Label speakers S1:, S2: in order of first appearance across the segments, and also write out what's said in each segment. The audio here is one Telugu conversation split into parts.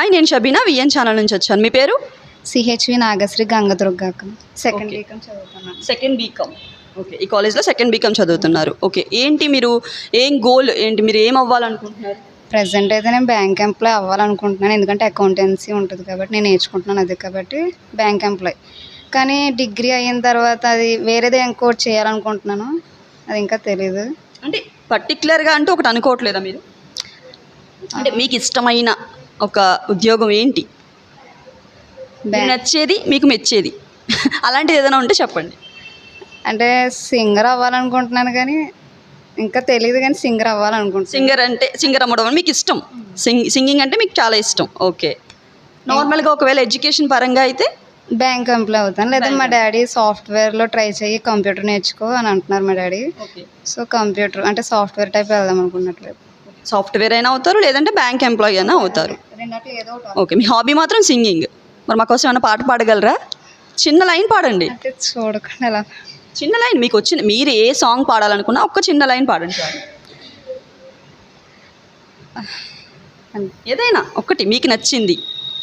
S1: హాయ్ నేను షబీనా విఎన్ ఛానల్ నుంచి వచ్చాను. మీ పేరు?
S2: సిహెచ్వి నాగశ్రీ గంగదుర్గాక సెకండ్. వీకం చదువుతున్నాను.
S1: సెకండ్ బీకామ్ ఓకే ఈ కాలేజ్లో సెకండ్ బీకామ్ చదువుతున్నారు. ఓకే ఏంటి మీరు ఏం గోల్ ఏంటి మీరు ఏం అవ్వాలనుకుంటున్నారు?
S2: ప్రజెంట్ అయితే నేను బ్యాంక్ ఎంప్లాయ్ అవ్వాలనుకుంటున్నాను. ఎందుకంటే అకౌంటెన్సీ ఉంటుంది కాబట్టి నేను నేర్చుకుంటున్నాను అది కాబట్టి బ్యాంక్ ఎంప్లాయ్ కానీ డిగ్రీ అయిన తర్వాత అది వేరేదే ఇంకోటి చేయాలనుకుంటున్నాను? అది ఇంకా తెలీదు.
S1: అంటే పర్టికులర్గా అంటే ఒకటి అనుకోవట్లేదా మీరు? అంటే మీకు ఇష్టమైన ఒక ఉద్యోగం ఏంటి? నచ్చేది మీకు మెచ్చేది? అలాంటిది ఏదైనా ఉంటే చెప్పండి.
S2: అంటే సింగర్ అవ్వాలనుకుంటున్నాను కానీ ఇంకా తెలియదు కానీ సింగర్ అవ్వాలనుకుంటున్నాను.
S1: సింగర్ అంటే సింగర్ అమ్మడం అని మీకు ఇష్టం. సింగ్ సింగింగ్ అంటే మీకు చాలా ఇష్టం. ఓకే. నార్మల్గా ఒకవేళ ఎడ్యుకేషన్ పరంగా అయితే?
S2: బ్యాంక్ ఎంప్లాయ్ అవుతాను. లేదా మా డాడీ సాఫ్ట్వేర్లో ట్రై చేయి కంప్యూటర్ నేర్చుకో అని అంటున్నారు మా డాడీ. సో కంప్యూటర్ అంటే సాఫ్ట్వేర్ టైప్ వెళ్దాం అనుకున్నట్లేదు
S1: సాఫ్ట్వేర్ అయినా అవుతారు లేదంటే బ్యాంక్ ఎంప్లాయీ అయినా అవుతారు. ఓకే మీ హాబీ మాత్రం సింగింగ్. మరి మాకోసం ఏమైనా పాట పాడగలరా? చిన్న లైన్ పాడండి.
S2: చూడకుండా
S1: చిన్న లైన్ మీకు వచ్చిన మీరు ఏ సాంగ్ పాడాలనుకున్నా ఒక్క చిన్న లైన్ పాడండి. చాలు ఏదైనా ఒకటి మీకు నచ్చింది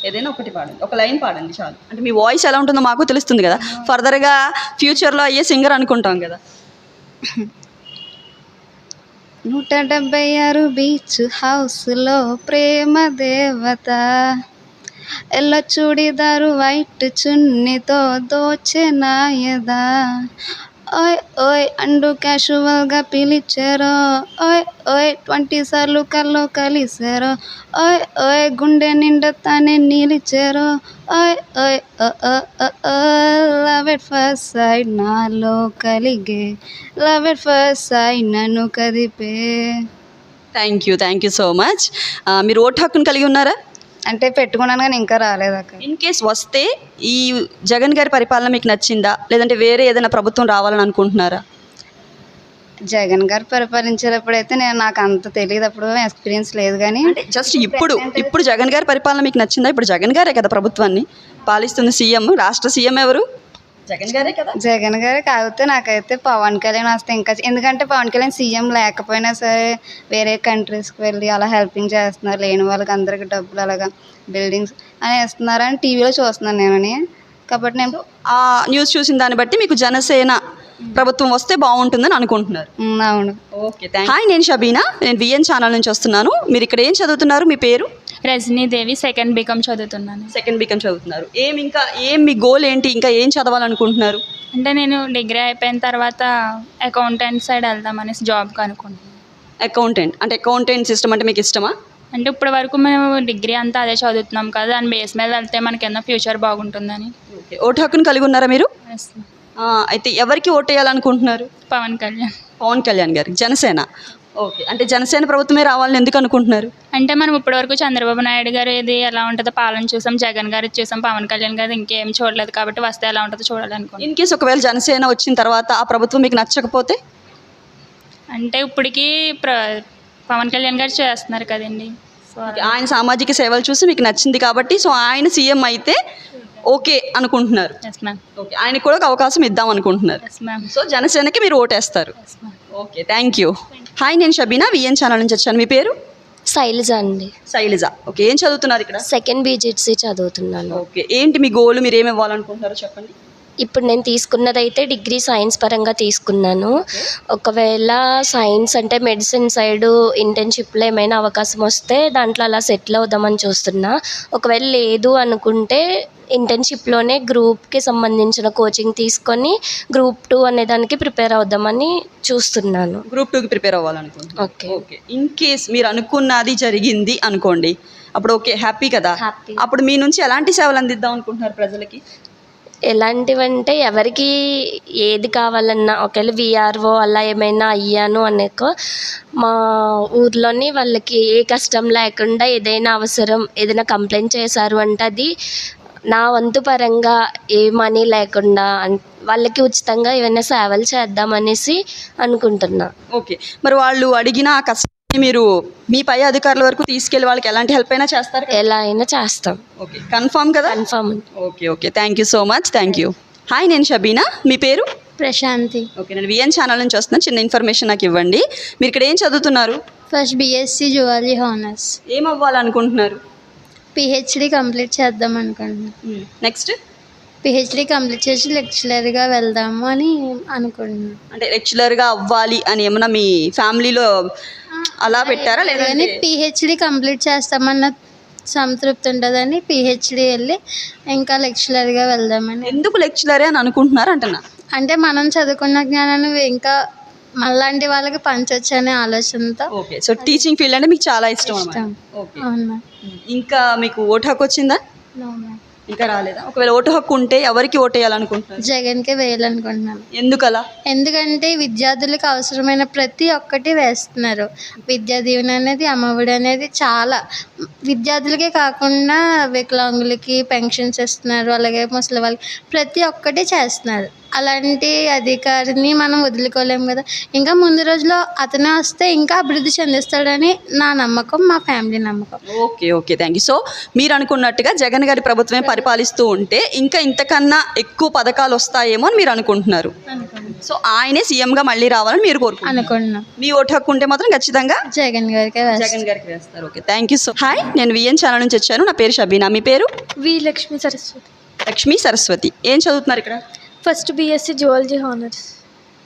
S1: ఏదైనా ఒకటి పాడండి. ఒక లైన్ పాడండి చాలు. అంటే మీ వాయిస్ ఎలా ఉంటుందో మాకు తెలుస్తుంది కదా. ఫర్దర్గా ఫ్యూచర్లో అయ్యే సింగర్ అనుకుంటాం కదా.
S2: నూట డెబ్బై ఆరు బీచ్ హౌస్లో ప్రేమ దేవత. ఎల్ల చూడిదారు వైట్ చున్నీతో దోచె నాయదా. ఓయ్ ఓయ్ అండు క్యాషువల్గా పిలిచారో? ఓయ్ ఓయ్ ట్వంటీ సార్లు కల్లో కలిసారో ఓయ్ ఓయ్ గుండె నిండా తానే నిలిచారో? ఓయ్ ఓయ్ లవ్ ఎట్ ఫస్ట్ సైడ్ నాలో కలిగే. లవ్ ఎట్ ఫస్ట్ సైడ్ నన్ను కదిపే.
S1: Thank you thank you so much మీరు ఓటు హక్కును కలిగి ఉన్నారా?
S2: అంటే పెట్టుకున్నాను కానీ ఇంకా రాలేదు అక్కడ
S1: ఇన్ కేస్ వస్తే ఈ జగన్ గారి పరిపాలన మీకు నచ్చిందా? లేదంటే వేరే ఏదైనా ప్రభుత్వం రావాలని అనుకుంటున్నారా?
S2: జగన్ గారు పరిపాలించేటప్పుడు అయితే నేను నాకు అంత తెలియదు. అప్పుడు ఎక్స్పీరియన్స్ లేదు కానీ
S1: అంటే జస్ట్ ఇప్పుడు ఇప్పుడు జగన్ గారి పరిపాలన మీకు నచ్చిందా? ఇప్పుడు జగన్ గారే కదా ప్రభుత్వాన్ని పాలిస్తుంది సీఎం రాష్ట్ర సీఎం ఎవరు? జగన్ గారే కదా?
S2: జగన్ గారు కాకపోతే నాకైతే పవన్ కళ్యాణ్ వస్తే ఇంకా ఎందుకంటే పవన్ కళ్యాణ్ సీఎం లేకపోయినా సరే వేరే కంట్రీస్కి వెళ్ళి అలా హెల్పింగ్ చేస్తున్నారు లేని వాళ్ళకి అందరికి డబ్బులు అలాగా బిల్డింగ్స్ అని ఇస్తున్నారని టీవీలో చూస్తున్నాను నేనని. కాబట్టి నేను
S1: ఆ న్యూస్ చూసిన దాన్ని బట్టి మీకు జనసేన ప్రభుత్వం వస్తే బాగుంటుందని అనుకుంటున్నారు.
S2: అవును.
S1: ఓకే హాయ్ నేను షబీనా. నేను విఎన్ ఛానల్ నుంచి వస్తున్నాను. మీరు ఇక్కడ ఏం చదువుతున్నారు? మీ పేరు?
S3: రజనీదేవి సెకండ్ బీకామ్ చదువుతున్నాను.
S1: సెకండ్ బీకం చదువుతున్నారు. ఏం ఇంకా ఏం మీ గోల్ ఏంటి? ఇంకా ఏం చదవాలనుకుంటున్నారు?
S3: అంటే నేను డిగ్రీ అయిపోయిన తర్వాత అకౌంటెంట్ సైడ్ వెళ్దామనేసి జాబ్కి అనుకుంటున్నాను.
S1: అకౌంటెంట్ అంటే అకౌంటెంట్ సిస్టమ్ అంటే మీకు ఇష్టమా?
S3: అంటే ఇప్పటి వరకు మేము డిగ్రీ అంతా అదే చదువుతున్నాం కదా దాని బేస్ మీద వెళ్తే మనకి ఎన్నో ఫ్యూచర్ బాగుంటుందని
S1: ఓటు హక్కును కలిగి ఉన్నారా మీరు? అయితే ఎవరికి ఓటు వేయాలనుకుంటున్నారు?
S3: పవన్ కళ్యాణ్.
S1: పవన్ కళ్యాణ్ గారికి. జనసేన. ఓకే. అంటే జనసేన ప్రభుత్వమే రావాలని ఎందుకు అనుకుంటున్నారు?
S3: అంటే మనం ఇప్పటివరకు చంద్రబాబు నాయుడు గారు ఇది ఎలా ఉంటుందో పాలన చూసాం జగన్ గారు చూసాం పవన్ కళ్యాణ్ గారు ఇంకేం చూడలేదు కాబట్టి వస్తే ఎలా ఉంటుందో చూడాలనుకుంటున్నాం.
S1: ఇన్ కేస్ ఒకవేళ జనసేన వచ్చిన తర్వాత ఆ ప్రభుత్వం మీకు నచ్చకపోతే?
S3: అంటే ఇప్పటికీ ప్ర పవన్ కళ్యాణ్ గారు చేస్తున్నారు కదండి. సో
S1: ఆయన సామాజిక సేవలు చూసి మీకు నచ్చింది కాబట్టి సో ఆయన సీఎం అయితే ఓకే అనుకుంటున్నారు.
S3: Yes ma'am
S1: okay. ఆయనకు కూడా ఒక అవకాశం ఇద్దాం అనుకుంటున్నారు.
S3: ఎస్ మ్యామ్
S1: సో జనసేనకి మీరు ఓటేస్తారు. ఓకే. Thank you. హాయ్ నేను షబీనా విఎన్ ఛానల్ నుంచి వచ్చాను. మీ పేరు?
S4: శైలజ అండి.
S1: శైలజ. ఓకే ఏం చదువుతున్నారు ఇక్కడ?
S4: సెకండ్ బీజెడ్సీ చదువుతున్నాను.
S1: ఓకే ఏంటి మీ గోల్? మీరు ఏమి ఇవ్వాలనుకుంటున్నారో చెప్పండి.
S4: ఇప్పుడు నేను తీసుకున్నదైతే డిగ్రీ సైన్స్ పరంగా తీసుకున్నాను. ఒకవేళ సైన్స్ అంటే మెడిసిన్ సైడ్ ఇంటర్న్షిప్లో ఏమైనా అవకాశం వస్తే దాంట్లో అలా సెటిల్ అవుదామని చూస్తున్నా. ఒకవేళ లేదు అనుకుంటే ఇంటర్న్షిప్లోనే గ్రూప్కి సంబంధించిన కోచింగ్ తీసుకొని గ్రూప్ టూ అనే దానికి ప్రిపేర్ అవుదామని చూస్తున్నాను.
S1: గ్రూప్ టూకి ప్రిపేర్ అవ్వాలనుకుంటున్నాను.
S4: ఓకే.
S1: ఓకే. ఇన్ కేస్ మీరు అనుకున్నది జరిగింది అనుకోండి అప్పుడు ఓకే హ్యాపీ కదా?
S4: హ్యాపీ
S1: అప్పుడు మీ నుంచి ఎలాంటి సేవలు అందిద్దాం అనుకుంటున్నారు ప్రజలకి?
S4: ఎలాంటివంటే ఎవరికి ఏది కావాలన్నా ఒకవేళ విఆర్ఓ అలా ఏమైనా అయ్యాను అనుకో మా ఊర్లోని వాళ్ళకి ఏ కష్టం లేకుండా ఏదైనా అవసరం ఏదైనా కంప్లైంట్ చేశారు అంటే అది నా వంతు పరంగా ఏ మనీ లేకుండా వాళ్ళకి ఉచితంగా ఏమైనా సేవలు చేద్దామనేసి అనుకుంటున్నా.
S1: ఓకే. మరి వాళ్ళు అడిగిన ఆ కష్టాన్ని మీరు మీ పై అధికారుల వరకు తీసుకెళ్ళి వాళ్ళకి ఎలాంటి హెల్ప్ అయినా చేస్తారు?
S4: ఎలా అయినా చేస్తాం.
S1: ఓకే. కన్ఫామ్ కదా?
S4: Confirm
S1: okay okay. Thank you so much thank you hi నేను షబీనా. మీ పేరు?
S5: ప్రశాంతి.
S1: ఓకే నేను విఎన్ ఛానల్ నుంచి వస్తున్నా. చిన్న ఇన్ఫర్మేషన్ నాకు ఇవ్వండి. మీరు ఇక్కడ ఏం చదువుతున్నారు?
S5: ఫస్ట్ బీఎస్సీ జువాలజీ హానర్స్
S1: ఏం అవ్వాలనుకుంటున్నారు
S5: పిహెచ్డి కంప్లీట్ చేద్దాం అనుకుంటున్నాను
S1: నెక్స్ట్
S5: పిహెచ్డి కంప్లీట్ చేసి లెక్చరర్గా వెళ్దాము అని అనుకుంటున్నాను
S1: అంటే లెక్చరర్గా అవ్వాలి అని ఏమన్నా మీ ఫ్యామిలీలో అలా పెట్టారా? లేదంటే
S5: పిహెచ్డి కంప్లీట్ చేస్తామన్న సంతృప్తి ఉంటుందని పిహెచ్డి వెళ్ళి ఇంకా లెక్చరర్గా వెళ్దామని.
S1: ఎందుకు లెక్చరరే అని అనుకుంటున్నారు అంటున్నా?
S5: అంటే మనం చదువుకున్న జ్ఞానాన్ని ఇంకా మళ్ళాంటి వాళ్ళకి పంచవచ్చు అనే ఆలోచనతో
S1: ఓకే. సో టీచింగ్ ఫీల్డ్ అంటే మీకు చాలా ఇష్టం
S5: ఇష్టం.
S1: అన్నమాట. ఓకే.
S5: అవునా.
S1: ఇంకా మీకు ఓటు హక్కు వచ్చిందా? ఇంకా రాలేదా? ఒకవేళ ఓటు హక్కు ఉంటే ఎవరికి ఓటు వేయాలనుకుంటున్నారు?
S5: జగన్కే వేయాలనుకుంటున్నాను.
S1: ఎందుకలా?
S5: ఎందుకంటే విద్యార్థులకు అవసరమైన ప్రతి ఒక్కటి వేస్తున్నారు. విద్యా దీవెన అనేది అమ్మఒడి అనేది చాలా విద్యార్థులకే కాకుండా వికలాంగులకి పెన్షన్స్ ఇస్తున్నారు అలాగే ముసలి వాళ్ళకి ప్రతి ఒక్కటి చేస్తున్నారు. అలాంటి అధికారిని మనం వదులుకోలేము కదా. ఇంకా ముందు రోజుల్లో అతనే వస్తే ఇంకా అభివృద్ధి చెందిస్తాడని నా నమ్మకం మా ఫ్యామిలీ నమ్మకం.
S1: Okay okay. Thank you. So మీరు అనుకున్నట్టుగా జగన్ గారి ప్రభుత్వమే పరిపాలిస్తూ ఉంటే ఇంకా ఇంతకన్నా ఎక్కువ పథకాలు వస్తాయేమో అని మీరు అనుకుంటున్నారు. సో ఆయనే సీఎంగా మళ్ళీ రావాలని మీరు కోరుకుంటున్నారు.
S5: అనుకుంటున్నాం.
S1: మీ ఓటు హక్కు ఉంటే మాత్రం ఖచ్చితంగా
S5: జగన్ గారికే
S1: జగన్ గారికి వేస్తారు. Okay thank you so hi నేను విఎన్ ఛానల్ నుంచి వచ్చాను. నా పేరు షబీనా. మీ పేరు?
S6: వి లక్ష్మీ సరస్వతి.
S1: లక్ష్మీ సరస్వతి. ఏం చదువుతున్నారు ఇక్కడ?
S6: First BSc zoology honours.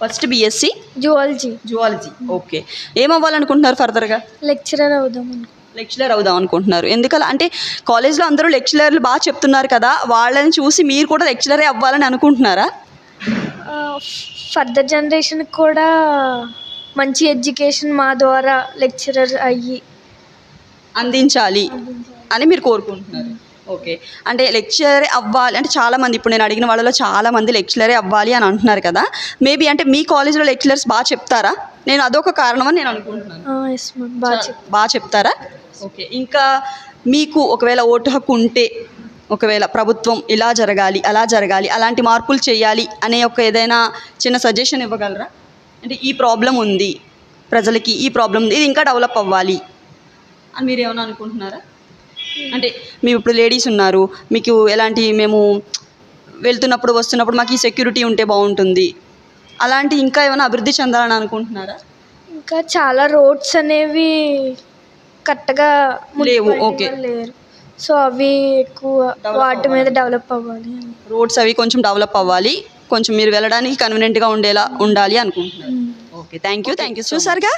S1: First BSc?
S6: Zoology.
S1: Zoology okay. ఏం అవ్వాలనుకుంటున్నారు ఫర్దర్గా?
S6: లెక్చరర్ అవుదాం అనుకో
S1: లెక్చరర్ అవుదాం అనుకుంటున్నారు. ఎందుకలా అంటే కాలేజ్లో అందరూ లెక్చరర్లు బాగా చెప్తున్నారు కదా వాళ్ళని చూసి మీరు కూడా లెక్చరరే అవ్వాలని అనుకుంటున్నారా?
S6: ఫర్దర్ జనరేషన్కి కూడా మంచి ఎడ్యుకేషన్ మా ద్వారా లెక్చరర్ అయ్యి
S1: అందించాలి. అని మీరు కోరుకుంటున్నారు. ఓకే. అంటే లెక్చరరే అవ్వాలి అంటే చాలా మంది ఇప్పుడు నేను అడిగిన వాళ్ళలో చాలా మంది లెక్చరరే అవ్వాలి అని అంటున్నారు కదా. మేబీ అంటే మీ కాలేజ్లో లెక్చరర్స్ బాగా చెప్తారా? నేను అదొక కారణం అని నేను అనుకుంటున్నాను.
S6: బాగా
S1: చెప్తారా? ఓకే. ఇంకా మీకు ఒకవేళ ఓటు హక్కు ఉంటే ఒకవేళ ప్రభుత్వం ఇలా జరగాలి అలా జరగాలి అలాంటి మార్పులు చేయాలి అనే ఒక ఏదైనా చిన్న సజెషన్ ఇవ్వగలరా? అంటే ఈ ప్రాబ్లం ఉంది ప్రజలకి ఈ ప్రాబ్లం ఉంది ఇది ఇంకా డెవలప్ అవ్వాలి అని మీరు ఏమైనా అనుకుంటున్నారా? అంటే మేము ఇప్పుడు లేడీస్ ఉన్నారు మీకు ఎలాంటి మేము వెళ్తున్నప్పుడు వస్తున్నప్పుడు మాకు ఈ సెక్యూరిటీ ఉంటే బాగుంటుంది. అలాంటి ఇంకా ఏమైనా అభివృద్ధి చెందాలని అనుకుంటున్నారా?
S6: ఇంకా చాలా రోడ్స్ అనేవి కరెక్ట్గా
S1: లేవు, ఓకే.
S6: లేరు. సో అవి ఎక్కువ వాటి మీద డెవలప్ అవ్వాలి
S1: రోడ్స్ అవి కొంచెం డెవలప్ అవ్వాలి. కొంచెం మీరు వెళ్ళడానికి కన్వీనియంట్గా ఉండేలా ఉండాలి అనుకుంటున్నారు okay thank you thank you చూసారుగా?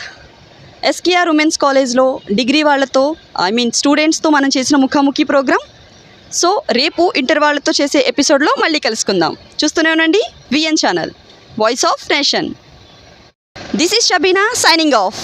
S1: ఎస్కేఆర్ ఉమెన్స్ కాలేజ్లో డిగ్రీ వాళ్ళతో ఐ మీన్ స్టూడెంట్స్తో మనం చేసిన ముఖాముఖి ప్రోగ్రామ్ సో రేపు ఇంటర్ వాళ్ళతో చేసే ఎపిసోడ్లో మళ్ళీ కలుసుకుందాం. చూస్తూనే ఉండండి VN channel voice of nation this is Shabeena signing off